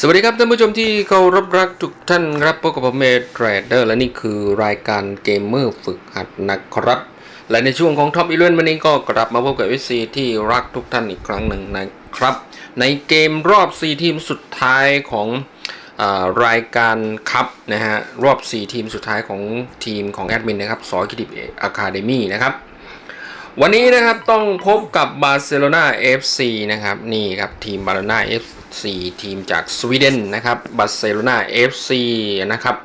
สวัสดีครับท่านผู้ชมที่เคารพรักทุกท่านครับพบกับผมเมทรเดอร์และนี่คือรายการเกมเมอร์ฝึกหัดนะครับ และในช่วงของท็อปอีเวนต์วันนี้ก็กลับมาพบกับวิซีที่รักทุกท่านอีกครั้งหนึ่งนะครับ ในเกมรอบ 4 ทีมสุดท้ายของอรายการคัพนะฮะรอบ 4 ทีมสุดท้ายของทีมของแอดมินนะครับสอคิดิบอะคาเดมี่นะครับวันนี้นะครับต้องพบกับบาร์เซโลนา FC นะครับนี่ครับทีมบาร์เซโลนา FC ทีมจากสวีเดนนะครับบาร์เซโลนา FC นะครับ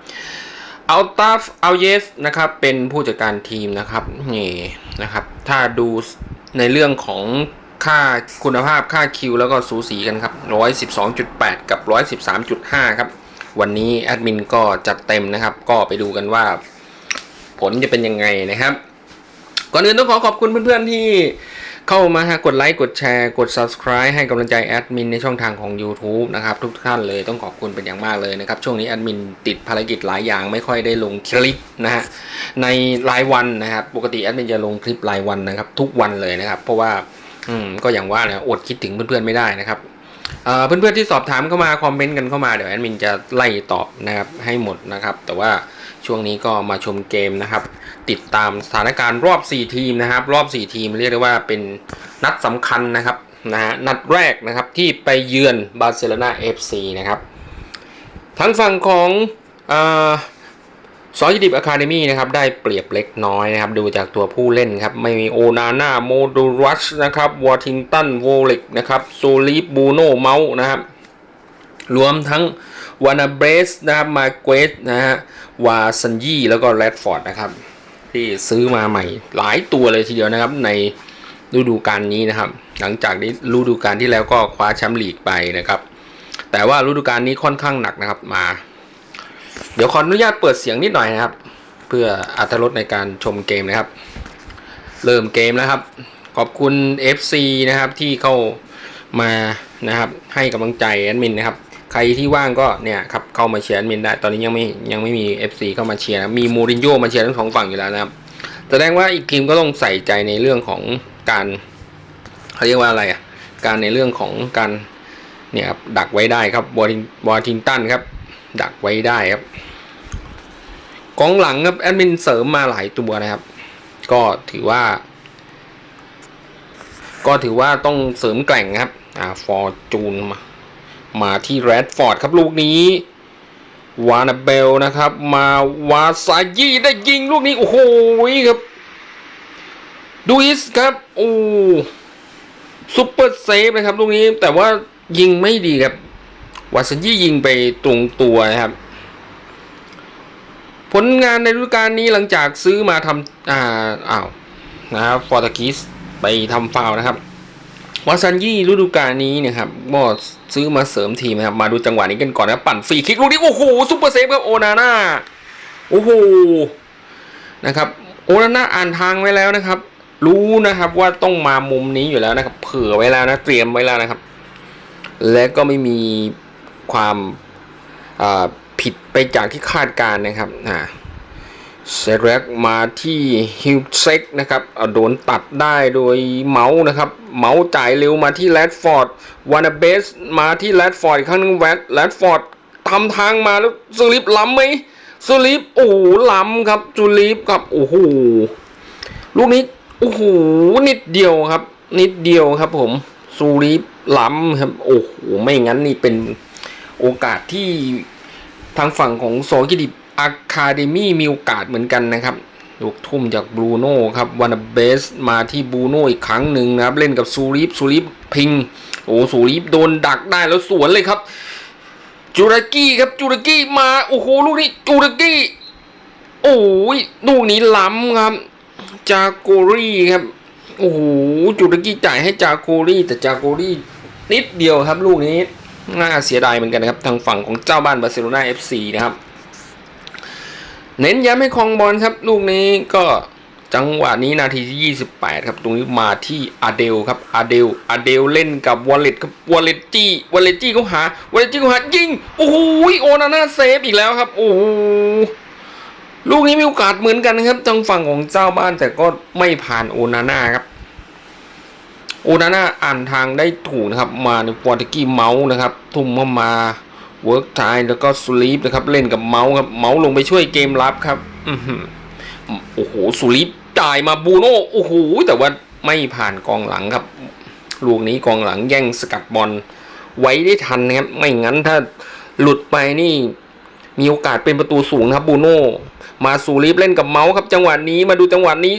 อัลตาฟอัลเยสนะครับเป็นผู้จัดการทีมนะครับนี่นะครับ ถ้าดูในเรื่องของค่าคุณภาพค่าคิวแล้วก็สูสีกันครับ 112.8 กับ 113.5 ครับ วันนี้แอดมินก็จัดเต็มนะครับ ก็ไปดูกันว่า ผลจะเป็นยังไงนะครับ ก่อนอื่นต้องขอขอบคุณเพื่อนๆที่ เข้ามาฮะกดไลค์กดแชร์กด subscribe ให้กำลังใจแอดมินในช่องทางของ YouTube นะครับทุกท่านเลยต้องขอบคุณเป็นอย่างมากเลยนะครับ ช่วงนี้แอดมินติดภารกิจหลายอย่างไม่ค่อยได้ลงคลิปนะฮะในรายวันนะครับ ปกติแอดมินจะลงคลิปรายวันนะครับ ทุกวันเลยนะครับ เพราะว่าอืมก็อย่างว่านะอดคิดถึงเพื่อนๆไม่ได้นะครับ เพื่อนๆที่สอบถามเข้ามาคอมเมนต์กันเข้ามาเดี๋ยวแอดมินจะไล่ตอบนะครับให้หมดนะครับ แต่ว่าช่วงนี้ก็มาชมเกมนะครับ ติดตามสถานการณ์รอบ 4 ทีมนะครับ รอบ 4 ทีมเรียกได้ว่าเป็นนัดสำคัญนะครับนะฮะนัดแรกนะครับที่ไปเยือนบาร์เซโลนา FC นะครับทั้งฝั่งของ ซอยดิบอะคาเดมี่นะครับได้เปรียบเล็กน้อยนะครับดูจากตัวผู้เล่นครับไม่มีโอนาน่าโมดูรัชนะครับวอทิงตันโวลิกนะครับโซลีฟบูโนเมาส์นะครับรวมทั้งวานาเบรสนะครับมาเกวสนะฮะวาซันยี่แล้วก็แรดฟอร์ดนะครับที่ซื้อมาใหม่หลายตัวเลยทีเดียวนะครับในฤดูกาลนี้นะครับ หลังจากนี้ฤดูกาลที่แล้วก็คว้าแชมป์ลีกไปนะครับ แต่ว่าฤดูกาลนี้ค่อนข้างหนักนะครับมา เดี๋ยวขออนุญาตเปิดเสียงนิดหน่อยนะครับ เพื่ออัตรสในการชมเกมนะครับ เริ่มเกมแล้วครับ ขอบคุณ FC นะครับที่เข้ามานะครับ ให้กำลังใจแอดมินนะครับ ใครที่ว่างก็เนี่ยครับเข้ามาเชียร์แอดมินได้ ตอนนี้ยังไม่ยังไม่มี FC เข้ามาเชียร์นะมีมูรินโญ่มาเชียร์ทั้งสองฝั่งอยู่แล้วนะครับแสดงว่าอีกทีมก็ต้องใส่ใจในเรื่องของการเขาเรียกว่าอะไรอะการในเรื่องของการเนี่ยครับดักไว้ได้ครับวอริงวอทิงตันครับ ดักไว้ได้ครับกองหลังครับแอดมินเสริมมาหลายตัวนะครับ ก็ถือว่า ก็ถือว่าต้องเสริมแกร่งครับอ่าฟอร์จูนมามาที่แรดฟอร์ดครับลูกนี้วานาเบลนะครับ มาวาซายีได้ยิงลูกนี้ โอ้โหครับดูอิสครับโอ้ซุปเปอร์เซฟนะครับลูกนี้แต่ว่ายิงไม่ดีครับ วาซายี่ยิงไปตรงตัวนะครับ ผลงานในฤดูกาลนี้หลังจากซื้อมาทำอ่าอ้าวนะครับฟอร์ตกิสไปทำฟาวนะครับวาซันยี่ฤดูกาลนี้นี่ยครับก็ซื้อมาเสริมทีมนะครับ มาดูจังหวะนี้กันก่อนนะปั่นฟรีคิกลูกนี้โอ้โหซุปเปอร์เซฟครับโอนาน่าโอ้โหนะครับโอนาน่าอ่านทางไว้แล้วนะครับ รู้นะครับว่าต้องมามุมนี้อยู่แล้วนะครับ เผื่อไว้แล้วนะเตรียมไว้แล้วนะครับ และก็ไม่มี ความผิดไปจากที่คาดการณ์นะครับอ่าเซเร็กมาที่ฮิวเซ็กนะครับโดนตัดได้โดยเมาส์นะครับ เมาส์จ่ายเร็วมาที่แรดฟอร์ดวานาเบสมาที่แรดฟอร์ดอีกครั้งหนึงแวดแรดฟอร์ดทำทางมาแล้วซูลิฟล้ำไหมซูลิฟโอ้ล้ำครับจูลิฟครับโอ้โหลูกนี้โอ้โหนิดเดียวครับ นิดเดียวครับผมซูลิฟล้ำครับโอ้โหไม่งั้นนี่เป็น โอกาสที่ทางฝั่งของโซกิดิอะคาเดมี่มีโอกาสเหมือนกันนะครับลูกทุ่มจากบรูโน่ครับวานาเบสมาที่บรูโน่อีกครั้งหนึ่งนะครับ เล่นกับซูริฟซูริฟพิง โอ้ซูริฟโดนดักได้แล้วสวนเลยครับ จูรากี้ครับจูรากี้มา โอ้โหลูกนี้จูรากี้ โอ้ยลูกนี้ล้ำครับ จาโกรี่ครับ โอ้โหจูรากี้จ่ายให้จาโกรี่ แต่จาโกรี่นิดเดียวครับลูกนี้ น่าเสียดายเหมือนกันนะครับ ทางฝั่งของเจ้าบ้านบาร์เซโลนา FC นะครับ เน้นย้ำให้คองบอลครับ ลูกนี้ก็จังหวะนี้นาทีที่ 28 ครับ ตรงนี้มาที่อาเดลครับอาเดลอาเดลเล่นกับวอลเลตครับวอลเลตจี้วอลเลตจี้เขาหาวอลเลตจี้เขาหายิงโอ้โหโอนาน่าเซฟอีกแล้วครับโอ้โหลูกนี้มีโอกาสเหมือนกันนะครับทางฝั่งของเจ้าบ้านแต่ก็ไม่ผ่านโอนาน่าครับ โอนาน่าอ่านทางได้ถูกนะครับ มาในวอร์ตกี้เมาส์นะครับ ทุ่มเข้ามาเวิร์กไทม์แล้วก็สลีปนะครับ เล่นกับเมาส์ครับ เมาส์ลงไปช่วยเกมรับครับอืโอ้โหสลีปจ่ายมาบูโน่โอ้โหแต่ว่าไม่ผ่านกองหลังครับ ลูกนี้กองหลังแย่งสกัดบอลไว้ได้ทันนะครับ ไม่งั้นถ้าหลุดไปนี่มีโอกาสเป็นประตูสูงนะครับบูโน่มาสูรีบเล่นกับเมาส์ครับ จังหวะนี้มาดูจังหวะนี้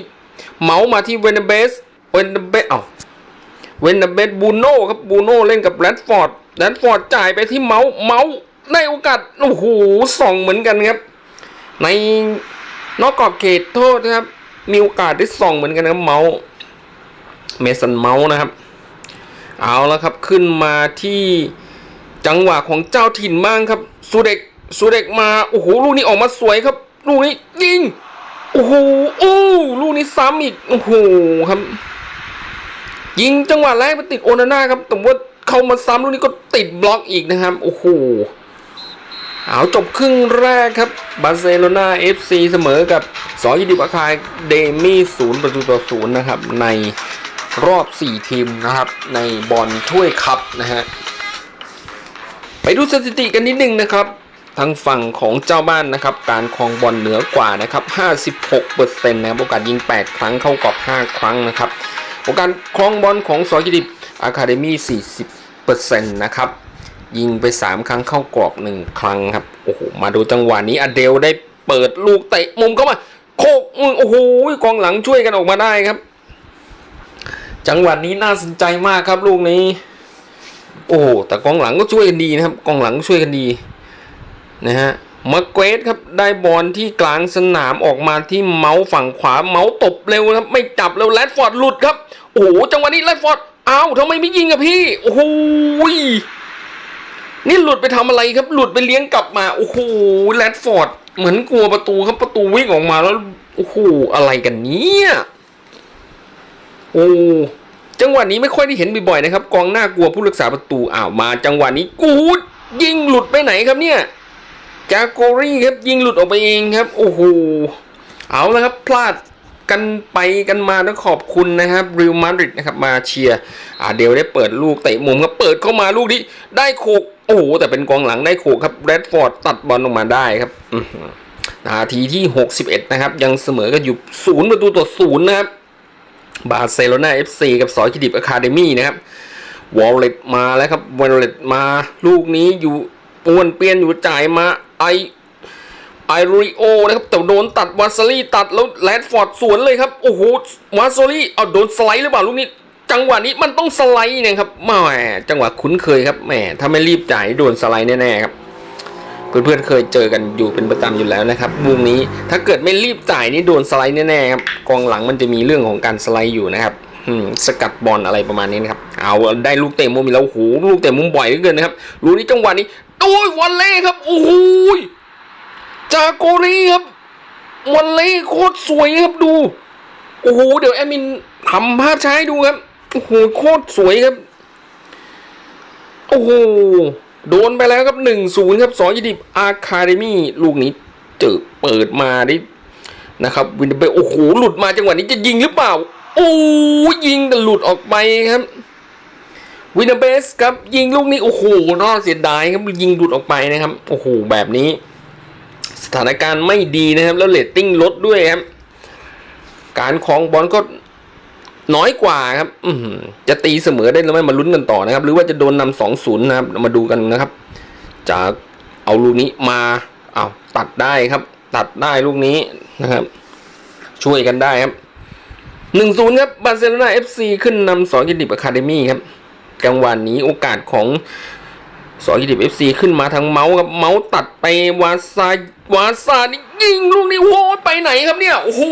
เมาส์มาที่เวนเบสเวนเบสเอ้า เวนเบสบูโน่ครับบูโน่เล่นกับแรดฟอร์ดแรดฟอร์ดจ่ายไปที่เมาส์เมาส์ได้โอกาสโอ้โหส่องเหมือนกันครับ ในนอกกรอบเขตโทษนะครับ มีโอกาสได้ส่องเหมือนกันครับเมาส์เมสันเมาส์นะครับ เอาแล้วครับขึ้นมาที่จังหวะของเจ้าถิ่นบ้างครับสุเด็กสุเด็กมาโอ้โหลูกนี้ออกมาสวยครับ ลูกนี้ยิงโอ้โหโอ้ลูกนี้ซ้ำอีกโอ้โหครับ ยิงจังหวะแรกไปติดโอนาน่าครับแต่ว่าเข้ามาซ้ำลูกนี้ก็ติดบล็อกอีกนะครับโอ้โหเอาจบครึ่งแรกครับบาร์เซโลนาเอฟซีเสมอกับสอยิดิบอาคายเดมี่ศูนย์ประตูต่อศูนย์นะครับ ในรอบ 4 ทีมนะครับ ในบอลถ้วยคัพนะฮะไปดูสถิติกันนิดนึงนะครับ ทางฝั่งของเจ้าบ้านนะครับ การครองบอลเหนือกว่านะครับ 56%นะครับโอกาสยิง 8 ครั้งเข้ากรอบ 5 ครั้งนะครับ โอกาสครองบอลของสอกิดิบอะคาเดมี่ 40%นะครับ ยิงไป 3 ครั้งเข้ากรอบ 1 ครั้งครับ โอ้โห มาดูจังหวะนี้อเดลได้เปิดลูกเตะมุมเข้ามา โคกอืมโอ้โหกองหลังช่วยกันออกมาได้ครับ จังหวะนี้น่าสนใจมากครับลูกนี้ โอ้โหแต่กองหลังก็ช่วยกันดีนะครับ กองหลังช่วยกันดีนะฮะ มาเกรสครับได้บอลที่กลางสนามออกมาที่เมาส์ฝั่งขวาเมาส์ตบเร็วครับไม่จับเร็วแรดฟอร์ดหลุดครับ โอ้โหจังหวะนี้แรดฟอร์ดอ้าวทำไมไม่ยิงอะพี่ โอ้โหนี่หลุดไปทำอะไรครับ หลุดไปเลี้ยงกลับมา โอ้โหแรดฟอร์ดเหมือนกลัวประตูครับประตูวิ่งออกมาแล้วโอ้โหอะไรกันเนี่ยโอ้จังหวะนี้ไม่ค่อยได้เห็นบ่อยๆนะครับ กองหน้ากลัวผู้รักษาประตูอ้าวมา จังหวะนี้กูดยิงหลุดไปไหนครับเนี่ย จาโกรี่ครับยิงหลุดออกไปเองครับ โอ้โห เอาล้วครับพลาดกันไปกันมาต้องขอบคุณนะครับริวมาดริดนะครับมาเชียร์อาเดลได้เปิดลูกเตะมุมครับเปิดเข้ามาลูกนี้ได้โขกโอ้โหแต่เป็นกองหลังได้โขกครับแรดฟอร์ดตัดบอลออกมาได้ครับนาทีที่ 61 นะครับ ยังเสมอกันอยู่ศูนย์ประตูต่อศูนย์นะครับบาร์เซโลนาเอฟซีกับสอยคิดิบอะคาเดมี่นะครับวอลเล็ตมาแล้วครับวอลเล็ตมาลูกนี้อยู่ป้วนเปี้ยนอยู่จ่ายมา ไอไอริโอนะครับแต่โดนตัดวาซาลี่ตัดแล้วแรดฟอร์ดสวนเลยครับ โอ้โหวาซาลี่เอาโดนสไลด์หรือเปล่าลูกนี้ จังหวะนี้มันต้องสไลด์เนี่ยครับแหมจังหวะคุ้นเคยครับแหมถ้าไม่รีบจ่ายโดนสไลด์แน่ๆครับเพื่อนๆเคยเจอกันอยู่เป็นประจำอยู่แล้วนะครับมุมนี้ถ้าเกิดไม่รีบจ่ายนี่โดนสไลด์แน่ๆครับกองหลังมันจะมีเรื่องของการสไลด์อยู่นะครับสกัดบอลอะไรประมาณนี้นะครับเอาได้ลูกเตะมุมอีแล้วโอ้โหลูกเตะมุมบ่อยเหลือเกินนะครับลูกนี้จังหวะนี้ โอ้ยวอลเล่ครับ โอ้โหจาโกรีครับวอลเล่โคตรสวยครับดู โอ้โห เดี๋ยวแอมินทำภาพให้ดูครับ โอ้โห โคตรสวยครับ โอ้โห โดนไปแล้วครับหนึ่งศูนย์ครับสองยิดิบอาคาเดมี่ลูกนี้เจอเปิดมาได้นะครับ วินเดเบโอ้โห หลุดมาจังหวะนี้จะยิงหรือเปล่า โอ้ยิงแต่หลุดออกไปครับ วินเดเบสครับยิงลูกนี้ โอ้โหน่าเสียดายครับยิงหลุดออกไปนะครับ โอ้โหแบบนี้ สถานการณ์ไม่ดีนะครับ แล้วเรตติ้งลดด้วยครับ การคองบอลก็น้อยกว่าครับ อืจะตีเสมอได้หรือไม่มาลุ้นกันต่อนะครับ หรือว่าจะโดนนำสองศูนย์นะครับ มาดูกันนะครับจะเอาลูกนี้มาเอาตัดได้ครับ ตัดได้ลูกนี้นะครับ ช่วยกันได้ครับหนึ่งศูนย์ครับบาร์เซโลนาเอฟซีขึ้นนำสองกินดิบอะคาเดมี่ครับ จังหวะนนี้โอกาสของสองกิดิบเอฟซีขึ้นมาทางเมาส์ครับเมาส์ตัดไปวาซาวาซานี่ยิงลูกนี้โว้ไปไหนครับเนี่ยโอ้โห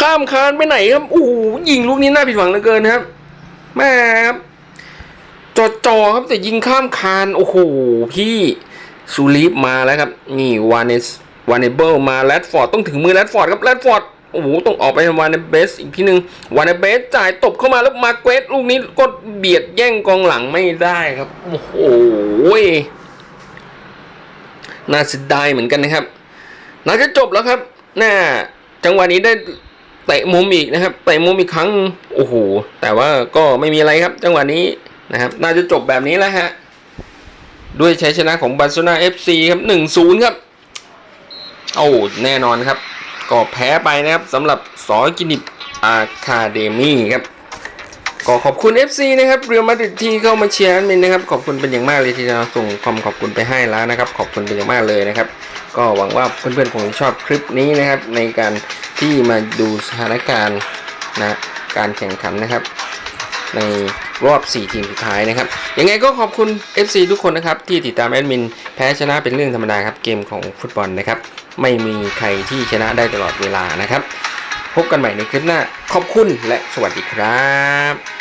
ข้ามคานไปไหนครับโอ้โหยิงลูกนี้น่าผิดหวังเหลือเกินครับแม่ครับจอจอครับแต่ยิงข้ามคานโอ้โหพี่ซูลีฟมาแล้วครับ นี่วานเนสวานเนเบิลมาแรดฟอร์ดต้องถึงมือแรดฟอร์ดครับแรดฟอร์ด โอ้โหต้องออกไปวานเนเบสอีกทีหนึ่งวานเนเบสจ่ายตบเข้ามาแล้วมาเกวสลูกนี้ก็เบียดแย่งกองหลังไม่ได้ครับ โอ้โหน่าเสียดายเหมือนกันนะครับ น่าจะจบแล้วครับน่าจังหวะนี้ได้เตะมุมอีกนะครับเตะมุมอีกครั้งโอ้โหแต่ว่าก็ไม่มีอะไรครับ จังหวะนี้นะครับ น่าจะจบแบบนี้แล้วฮะด้วยชัยชนะของบาร์เซโลนา FC ครับ1-0ครับโอ้แน่นอนครับ ก็แพ้ไปนะครับสำหรับสอกินิบอาคาเดมี่ครับก็ขอบคุณ FC นะครับเรียลมาดริดที่เข้ามาเชียร์แอดมินนะครับ ขอบคุณเป็นอย่างมากเลยที่เราส่งความขอบคุณไปให้แล้วนะครับ ขอบคุณเป็นอย่างมากเลยนะครับ ก็หวังว่าเพื่อนๆคงชอบคลิปนี้นะครับ ในการที่มาดูสถานการณ์นะการแข่งขันนะครับ ในรอบ 4 ทีมสุดท้ายนะครับ ยังไงก็ขอบคุณ FC ทุกคนนะครับ ที่ติดตามแอดมิน แพ้ชนะเป็นเรื่องธรรมดาครับเกมของฟุตบอลนะครับ ไม่มีใครที่ชนะได้ตลอดเวลานะครับ พบกันใหม่ในคลิปหน้า ขอบคุณและสวัสดีครับ